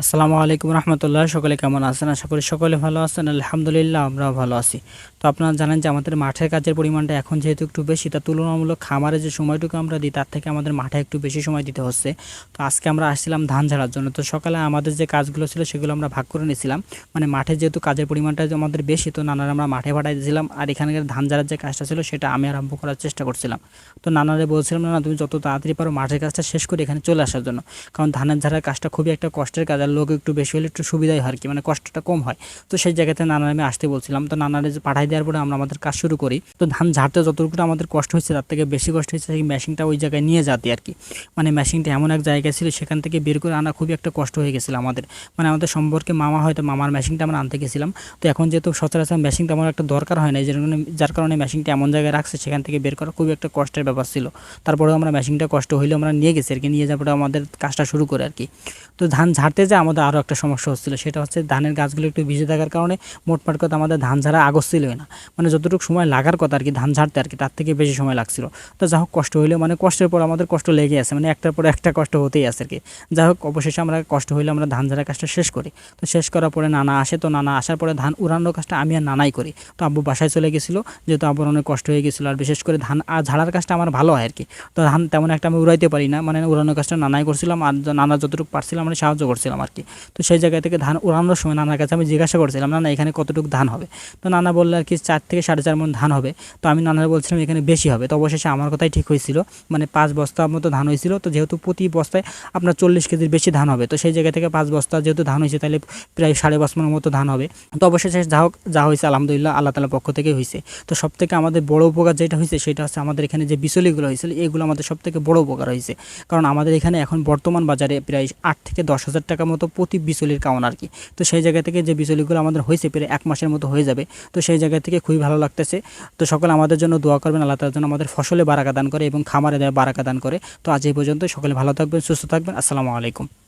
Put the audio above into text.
আসসালামু আলাইকুম রহমতুল্লাহ, সকলে কেমন আছেন? আশা করি সকলে ভালো আছেন, আলহামদুলিল্লাহ আমরাও ভালো আছি। তো আপনারা জানেন যে আমাদের মাঠের কাজের পরিমাণটা এখন যেহেতু একটু বেশি, তা তুলনামূলক খামারে যে সময়টুকু আমরা দিই, তার থেকে আমাদের মাঠে একটু বেশি সময় দিতে হচ্ছে। তো আজকে আমরা আসছিলাম ধান ঝাড়ার জন্য। তো সকালে আমাদের যে কাজগুলো ছিল, সেগুলো আমরা ভাগ করে নিয়েছিলাম মানে মাঠে যেহেতু কাজের পরিমাণটা আমাদের বেশি, তো নানারা আমরা মাঠে পাঠাই দিয়েছিলাম আর এখানকার ধান ঝাড়ার যে কাজটা ছিল, সেটা আমি আরম্ভ করার চেষ্টা করছিলাম। তো নানারে বলছিলাম না, তুমি যত তাড়াতাড়ি পারো, মাঠের কাজটা শেষ করে এখানে চলে আসার জন্য। কারণ ধানের ঝাড়ার কাজটা খুবই একটা কষ্টের কাজ। লোক একটু বেশি হলে একটু সুবিধাই হয় আর কি মানে কষ্টটা কম হয়। তো সেই জায়গাতে নানার আমি আসতে বলছিলাম। তো নানারে পাঠাই দেওয়ার পরে আমরা আমাদের কাজ শুরু করি। তো ধান ঝাড়তে যতটুকু আমাদের কষ্ট হয়েছে, তার থেকে বেশি কষ্ট হয়েছে সেই মেশিনটা ওই জায়গায় নিয়ে যাতে আর কি। মানে মেশিনটা এমন এক জায়গায় ছিল, সেখান থেকে বের করে আনা খুবই একটা কষ্ট হয়ে গেছিল আমাদের। মানে আমাদের সম্পর্কে মামা হয়তো মামার মেশিনটা আমরা আনতে গেছিলাম। তো এখন যেহেতু সচরাচর মেশিন তেমন একটা দরকার হয় না, এই জন্য যার কারণে মেশিনটা এমন জায়গায় রাখছে, সেখান থেকে বের করা খুবই একটা কষ্টের ব্যাপার ছিল। তারপরেও আমরা মেশিনটা কষ্ট হইলে আমরা নিয়ে গেছি আর কি, নিয়ে যাওয়ার পরে আমাদের কাজটা শুরু করে আর কি। তো ধান ঝাড়তে যে আমাদের আরও একটা সমস্যা হচ্ছিল। সেটা হচ্ছে ধানের গাছগুলো একটু ভিজে থাকার কারণে মোটমাট কথা আমাদের ধান ঝাড়া আগস্ছিলই না। মানে যতটুকু সময় লাগার কথা আর কি ধান ঝাড়তে আর কি তার থেকে বেশি সময় লাগছিল। তো যা হোক কষ্ট হইলেও মানে কষ্টের পর আমাদের কষ্ট লেগে আছে মানে একটার পর একটা কষ্ট হতেই আছে আর কি যাই হোক, অবশেষে আমরা কষ্ট হইলে আমরা ধান ঝাড়া কাজটা শেষ করি। তো শেষ করার পরে নানা আসে তো নানা আসার পরে ধান উড়ানোর কাজটা আমি আর নানাই করি। তো আব্বু বাসায় চলে গেছিল, যেহেতু আব্বুর অনেক কষ্ট হয়ে গেছিল, আর বিশেষ করে ধান আর ঝাড়ার কাজটা আমার ভালো হয় আর কি তো ধান তেমন একটা আমি উড়াইতে পারি না মানে উড়ানোর কাজটা নানাই করছিলাম, আর নানা যতটুকু পারছিলাম আমরা সাহায্য করছিলাম আর কি তো সেই জায়গা থেকে ধান উড়ানোর সময় নানার কাছে আমি জিজ্ঞাসা করছিলাম, নানা, এখানে কতটুকু ধান হবে? তো নানা বলল আর কি, চার থেকে সাড়ে চার মন ধান হবে। তো আমি নানার বলছিলাম, এখানে বেশি হবে। তো অবশেষে আমার কথাই ঠিক হয়েছিল মানে পাঁচ বস্তা মতো ধান হয়েছিল। তো যেহেতু প্রতি বস্তায় আপনার চল্লিশ কেজির বেশি ধান হবে, তো সেই জায়গা থেকে পাঁচ বস্তা যেহেতু ধান হয়েছে, তাহলে প্রায় সাড়ে পাঁচ মনের মতো ধান হবে। তো অবশেষে যা হোক, যা হয়েছে, আলহামদুলিল্লাহ, আল্লাহ তালার পক্ষ থেকে হয়েছে। তো সব থেকে আমাদের বড় উপকার যেটা হয়েছে, সেটা হচ্ছে আমাদের এখানে যে বিচলিগুলো হয়েছিল, এগুলো আমাদের সব থেকে বড় উপকার হয়েছে। কারণ আমাদের এখানে এখন বর্তমান বাজারে প্রায় আট থেকে দশ হাজার টাকা মতো প্রতি বিচলির কাউন আর কি। তো সেই জায়গা থেকে যে বিচলিগুলো আমাদের হয়েছে প্রায় এক মাসের মতো হয়ে যাবে। তো সেই জায়গা থেকে খুবই ভালো লাগতেছে। তো সকলে আমাদের জন্য দোয়া করবেন, আল্লাহ তার জন্য আমাদের ফসলে বারাকা দান করে এবং খামারে বারাকা দান করে। তো আজ এই পর্যন্ত সকলে ভালো থাকবেন, সুস্থ থাকবেন। আসসালামু আলাইকুম।